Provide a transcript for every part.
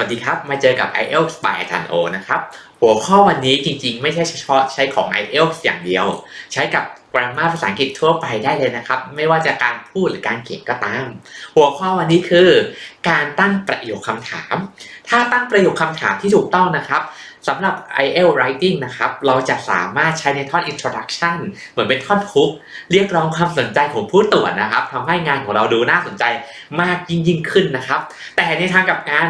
วัสดีครับ มาเจอกับ IELTS by อาจารย์โอนะครับ หัวข้อวันนี้จริงๆ ไม่ใช่เฉพาะใช้ของ IELTS อย่างเดียว ใช้กับ grammar ภาษาอังกฤษทั่วไปได้เลยนะครับ ไม่ว่าจะการพูดหรือการเขียนก็ตาม หัวข้อวันนี้คือ การตั้งประโยคคำถาม ถ้าตั้งประโยคคำถามที่ถูกต้องนะครับสำหรับ IELTS writing นะครับ เราจะสามารถใช้ในท่อน introduction เหมือนเป็นท่อนทุก เรียกร้องความสนใจของผู้ตรวจนะครับทำให้งานของเราดูน่าสนใจมากยิ่งยิ่งขึ้นนะครับ แต่ในทางกับกัน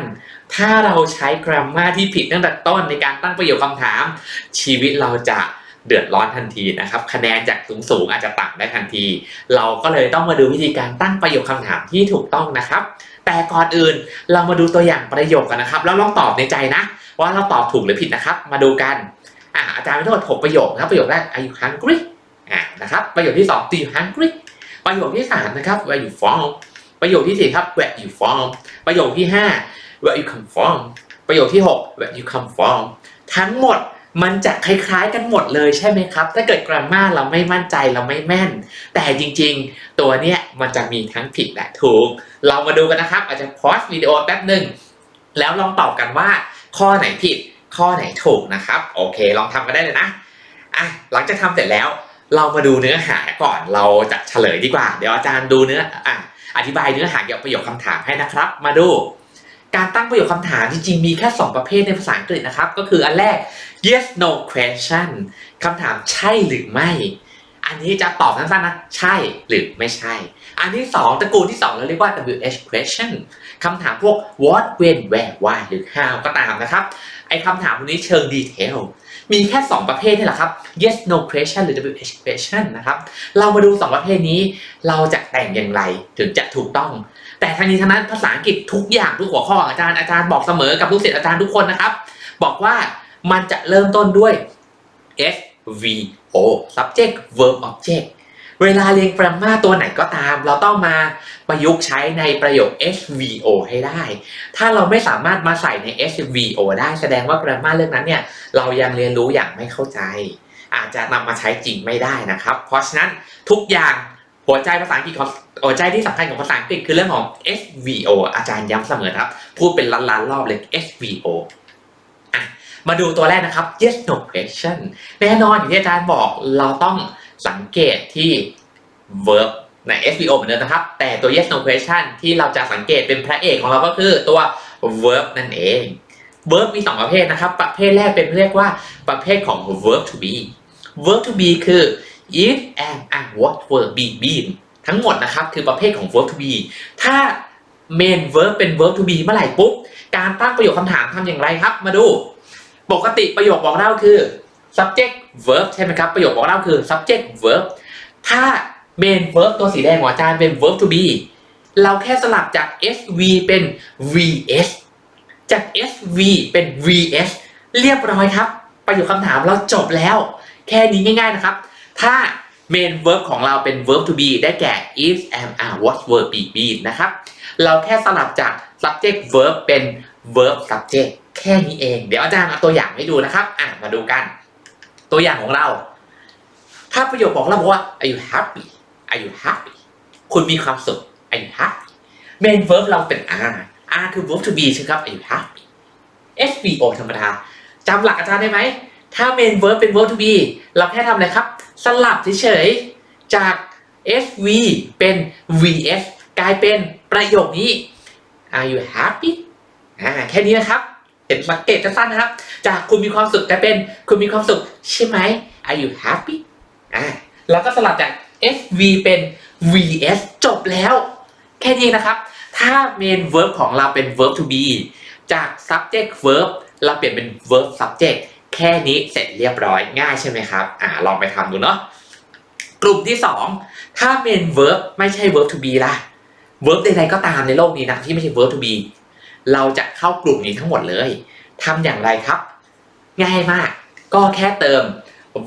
ถ้าเราใช้ grammar ที่ผิดตั้งแต่ต้นในการตั้งประโยคคำถาม ชีวิตเราจะเดือดร้อนทันทีนะครับ คะแนนจากสูงสูงอาจจะต่ำได้ทันที เราก็เลยต้องมาดูวิธีการตั้งประโยคคำถามที่ถูกต้องนะครับ แต่ก่อนอื่นเรามาดูตัวอย่างประโยคกันนะครับ แล้วลองตอบในใจนะ ว่าเราตอบถูกหรือผิดนะครับ มาดูกันอ่าอาจารย์มีทั้งหมด6ประโยคนะครับประโยคแรก are you hungry อ่านะครับประโยคที่2 do you hungry ประโยคที่3นะครับ where you from ประโยคที่สี่ครับ where you from ประโยคที่ห้า where you come from ประโยคที่ 6 where you come from ทั้งหมดมันจะคล้ายๆกันหมดเลยใช่ไหมครับ ถ้าเกิด grammar เราไม่มั่นใจเราไม่แม่น แต่จริงๆ ตัวเนี้ยมันจะมีทั้งผิดและถูก เรามาดูกันนะครับ อาจจะพอสวิดีโอแป๊บหนึ่งแล้วลองตอบกันว่า ข้อไหนผิด ข้อไหนถูกนะครับ โอเค ลองทำกันได้เลยนะอะหลังจากทำเสร็จแล้ว เรามาดูเนื้อหาก่อนเราจะเฉลยดีกว่า เดี๋ยวอาจารย์ดูเนื้ออะ อธิบายเนื้อหาเกี่ยวกับประโยคคำถามให้นะครับ มาดู การตั้งประโยคคำถามจริงๆ มีแค่ 2 ประเภทในภาษาอังกฤษนะครับ ก็คืออันแรก yes no question คำถามใช่หรือไม่ อันนี้จะตอบสั้นๆนะ ใช่หรือไม่ใช่ อันที่ 2ตระกูลที่ 2 เราเรียกว่า WH question คำถามพวก what when where why หรือ how ก็ตามนะครับ ไอ้คำถามพวกนี้เชิงดีเทล มีแค่ 2 ประเภทนี่แหละครับ yes no question หรือ WH question นะครับ เรามาดู 2 ประเภทนี้ เราจะแต่งอย่างไรถึงจะถูกต้อง แต่ทั้งนี้ทั้งนั้นภาษาอังกฤษทุกอย่างทุกหัวข้ออาจารย์อาจารย์บอกเสมอกับลูกศิษย์อาจารย์ทุกคนนะครับ บอกว่ามันจะเริ่มต้นด้วย S V.O. subject verb object เวลาเรียน grammar ตัวไหนก็ตาม เราต้องมาประยุกต์ใช้ในประโยค SVO ให้ได้ ถ้าเราไม่สามารถมาใส่ใน SVO ได้แสดงว่า grammar เรื่องนั้นเนี่ยเรายังเรียนรู้อย่างไม่เข้าใจ อาจจะนำมาใช้จริงไม่ได้นะครับ เพราะฉะนั้นทุกอย่างหัวใจภาษาอังกฤษของหัวใจที่สำคัญของภาษาอังกฤษคือเรื่องของ SVO อาจารย์ย้ำเสมอครับ พูดเป็นล้านๆรอบเลย SVO มาดูตัวแรกนะครับ yes no question แน่นอนอย่างที่อาจารย์บอกเราต้องสังเกตที่ verb ใน SVO เหมือนเดิมนะครับ แต่ตัว yes no question ที่เราจะสังเกตเป็นพระเอกของเราก็คือตัว verb นั่นเอง verb มี 2 ประเภทนะครับ ประเภทแรกเป็นเรียกว่าประเภทของ verb to be verb to be คือ if and and what verb be been ทั้งหมดนะครับคือประเภทของ verb to be ถ้า main verb เป็น verb to be เมื่อไหร่ปุ๊บ การตั้งประโยคคำถามทำอย่างไรครับ มาดู ปกติประโยคบอกเล่าคือ subject verb ใช่ไหมครับ ประโยคบอกเล่าคือ subject verb ถ้า main verb ตัวสีแดงของอาจารย์เป็น verb to be เราแค่สลับจาก SV เป็น VS จาก SV เป็น VS เรียบร้อยครับ ประโยคคำถามเราจบแล้ว แค่นี้ง่าย ๆนะครับ ถ้า main verb ของเราเป็น verb to be ได้แก่ is am are what verb be been นะครับ เราแค่สลับจาก subject verb เป็น verb subject แค่นี้เอง เดี๋ยวอาจารย์เอาตัวอย่างให้ดูนะครับ อะมาดูกัน ตัวอย่างของเรา ถ้าประโยคบอกเราบอกว่า are you happy are you happy คุณมีความสุข are you happy main verb เราเป็น are are คือ verb to be ใช่ไหมครับ are you happy SVO ธรรมดาจำหลักอาจารย์ได้ไหม ถ้า main verb เป็น verb to be เราแค่ทำอะไรครับ สลับเฉยๆ จาก SV เป็น VS กลายเป็นประโยคนี้ Are you happy อ่าแค่นี้นะครับ เห็นสังเกตสั้นๆนะครับ จากคุณมีความสุขกลายเป็นคุณมีความสุขใช่ไหม Are you happy อ่าแล้วก็สลับจาก SV เป็น VS จบแล้ว แค่นี้นะครับ ถ้า main verb ของเราเป็น verb to be จาก subject verb เราเปลี่ยนเป็น verb subject แค่นี้เสร็จเรียบร้อยง่ายใช่ไหมครับ อ่าลองไปทำดูเนาะกลุ่มที่ 2 ถ้า main verb ไม่ใช่ verb to be ล่ะ verb ใดๆก็ตามในโลกนี้นะที่ไม่ใช่ verb to be เราจะเข้ากลุ่มนี้ทั้งหมดเลย ทำอย่างไรครับ ง่ายมาก ก็แค่เติม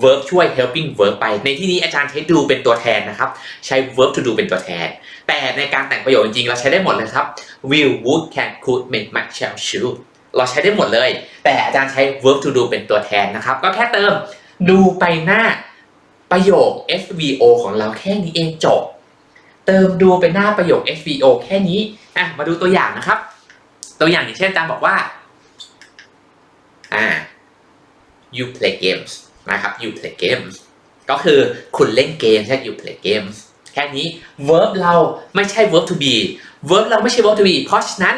verb ช่วย helping verb ไป ในที่นี้อาจารย์ใช้ do เป็นตัวแทนนะครับ ใช้ verb to do เป็นตัวแทน แต่ในการแต่งประโยคจริงๆ เราใช้ได้หมดเลยครับ will would can could may might shall should เราใช้ได้หมดเลย แต่อาจารย์ใช้ verb to do เป็นตัวแทนนะครับ ก็แค่เติม do ไปหน้าประโยค SVO ของเราแค่นี้เองจบ เติมดูไปหน้าประโยค SVO แค่นี้ อะ มาดูตัวอย่างนะครับ ตัวอย่างอย่างเช่นอาจารย์บอกว่าอ่า you play games นะครับ you play games ก็คือคุณเล่นเกมใช่ you play games แค่นี้ verb เราไม่ใช่ verb to be verb เราไม่ใช่ verb to be เพราะฉะนั้น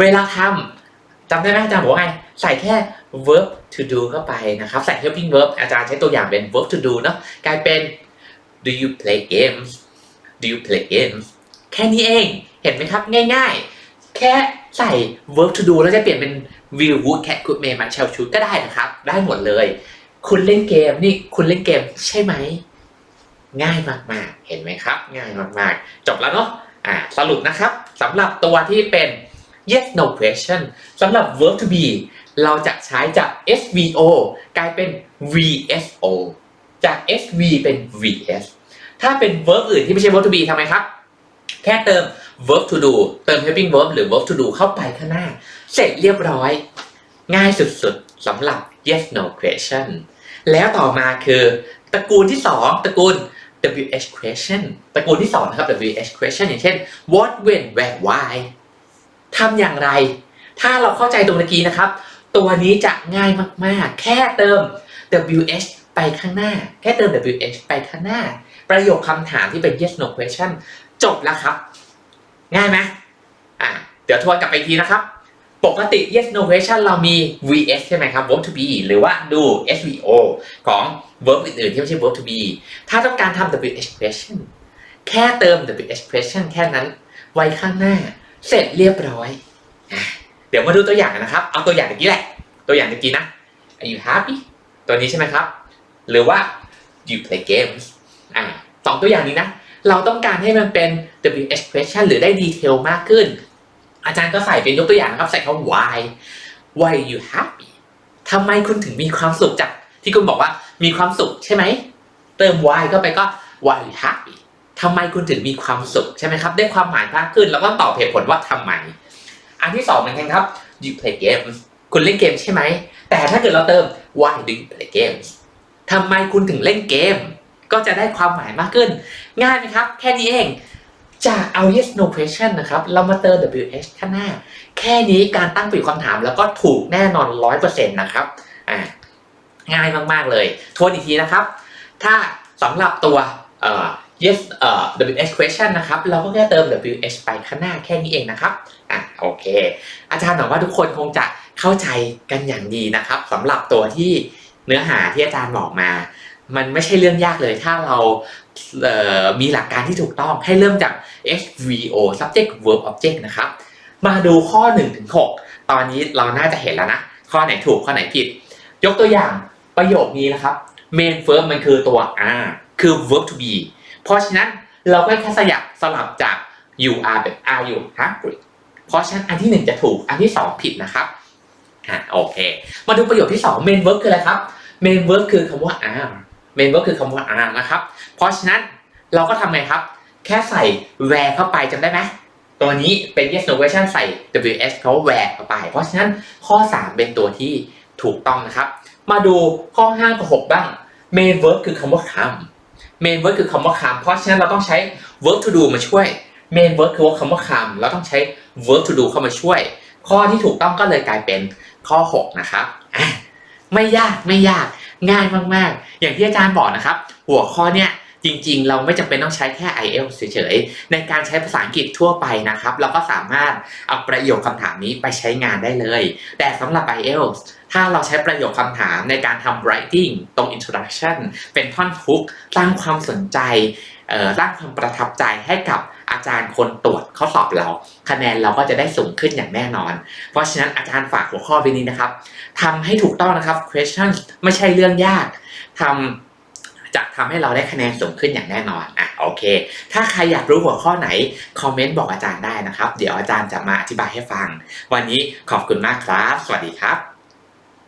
เวลาทำจำได้ไหมอาจารย์บอกว่าไง ใส่แค่ verb to do เข้าไปนะครับ ใส่ helping verb อาจารย์ใช้ตัวอย่างเป็น verb to do เนาะกลายเป็น do you play games do you play games แค่นี้เอง เห็นไหมครับง่ายๆ แค่ ใส่ verb to do แล้วจะเปลี่ยนเป็น will would cat could may might shall should ก็ได้นะครับ ได้หมดเลย คุณเล่นเกมนี่คุณเล่นเกมใช่ไหม ง่ายมากๆ เห็นไหมครับ ง่ายมากๆ จบแล้วเนาะอ่าสรุปนะครับสำหรับตัวที่เป็น yes no question สำหรับ verb to be เราจะใช้จาก SVO กลายเป็น VSO จาก SV เป็น VS ถ้าเป็น verb อื่นที่ไม่ใช่ verb to be ทำไมครับ แค่เติม verb to do เติม helping verb หรือ verb to do เข้าไปข้างหน้า เสร็จเรียบร้อย ง่ายสุดๆสำหรับ yes no question แล้วต่อมาคือตระกูลที่ 2 ตระกูล WH question ตระกูลที่2นะครับ WH question อย่างเช่น what when where why ทำอย่างไร ถ้าเราเข้าใจตรงตะกี้นะครับ ตัวนี้จะง่ายมากๆ แค่เติม WH ไปข้างหน้า แค่เติม WH ไปข้างหน้า ประโยคคำถามที่เป็น yes no question จบแล้วครับ ง่ายไหมอะเดี๋ยวทวนกลับไปทีนะครับ ปกติ yes no question เรามี vs ใช่ไหมครับ verb to be หรือว่าดู SVO ของ verb อื่นๆที่ไม่ใช่ verb to be ถ้าต้องการทำ WH question แค่เติม WH question แค่นั้น ไว้ข้างหน้า เสร็จเรียบร้อยอเดี๋ยวมาดูตัวอย่างนนะครับ เอาตัวอย่างตะกี้แหละ ตัวอย่างตะกี้นะ Are you happy ตัวนี้ใช่ไหมครับ หรือว่า Do you play games อ่าสองตัวอย่างนี้นะ เราต้องการให้มันเป็น WH question หรือได้ดีเทลมากขึ้น อาจารย์ก็ใส่เป็นยกตัวอย่างนะครับใส่คำ why why you happy ทำไมคุณถึงมีความสุขจากที่คุณบอกว่ามีความสุขใช่ไหม เติม why เข้าไปก็ why you happy ทำไมคุณถึงมีความสุขใช่ไหมครับ ได้ความหมายมากขึ้น แล้วก็ตอบเหตุผลว่าทำไม อันที่สองเหมือนกันครับ you play games คุณเล่นเกมใช่ไหม แต่ถ้าเกิดเราเติม why do you play games ทำไมคุณถึงเล่นเกม ก็จะได้ความหมายมากขึ้น ง่ายไหมครับ แค่นี้เองจากเอา yes no question นะครับ เรามาเติม WH ข้างหน้า แค่นี้การตั้งปีกคำถามแล้วก็ถูกแน่นอน 100%นะครับอ่าง่ายมาก ๆ เลย ทวนอีกทีนะครับ ถ้าสำหรับตัวเอ่อ yes เอ่อ WH question นะครับ เราก็แค่เติม WH ไปข้างหน้าแค่นี้เองนะครับ อะโอเค อาจารย์หวังว่าทุกคนคงจะเข้าใจกันอย่างดีนะครับสำหรับตัวที่เนื้อหาที่อาจารย์บอกมา มันไม่ใช่เรื่องยากเลยถ้าเรามีหลักการที่ถูกต้องให้เริ่มจาก SVO subject verb object นะครับ มาดูข้อ1ถึง6ตอนนี้เราน่าจะเห็นแล้วนะ ข้อไหนถูกข้อไหนผิด ยกตัวอย่างประโยคนี้นะครับ main verb มันคือตัว are คือ verb to be เพราะฉะนั้นเราก็แค่สยับสลับจาก you are แบบ are you hungry เพราะฉะนั้นอันที่ 1 จะถูกอันที่ 2 ผิดนะครับอะโอเค มาดูประโยคที่ 2 main verb คืออะไรครับ main verb คือคำว่า are main verb คือคำว่า are นะครับ เพราะฉะนั้นเราก็ทำไงครับ แค่ใส่ where เข้าไปจำได้ไหมตัวนี้เป็น yes no question ใส่ ws เขา where เข้าไป เพราะฉะนั้นข้อ 3 เป็นตัวที่ถูกต้องนะครับ มาดูข้อ 5 กับ 6 บ้าง main verb คือคำว่า come main verb คือคำว่า come เพราะฉะนั้นเราต้องใช้ verb to do มาช่วย main verb คือว่าคำว่า come เราต้องใช้ verb to do เข้ามาช่วย ข้อที่ถูกต้องก็เลยกลายเป็นข้อ 6 นะครับ ไม่ยากไม่ยาก ง่ายมากๆ อย่างที่อาจารย์บอกนะครับ หัวข้อเนี้ยจริงๆ เราไม่จำเป็นต้องใช้แค่ IELTS เฉยๆ ในการใช้ภาษาอังกฤษทั่วไปนะครับ เราก็สามารถเอาประโยคคำถามนี้ไปใช้งานได้เลย แต่สำหรับ IELTS ถ้าเราใช้ประโยคคำถามในการทำ writing ตรง introduction เป็นท่อนฮุกสร้างความสนใจเอ่อสร้างความประทับใจให้กับ อาจารย์คนตรวจข้อสอบเรา คะแนนเราก็จะได้สูงขึ้นอย่างแน่นอน เพราะฉะนั้นอาจารย์ฝากหัวข้อไปนี้นะครับทำให้ถูกต้องนะครับ question ไม่ใช่เรื่องยากทำจะทำให้เราได้คะแนนสูงขึ้นอย่างแน่นอนอะโอเค ถ้าใครอยากรู้หัวข้อไหน คอมเมนต์บอกอาจารย์ได้นะครับ เดี๋ยวอาจารย์จะมาอธิบายให้ฟัง วันนี้ขอบคุณมากครับ สวัสดีครับ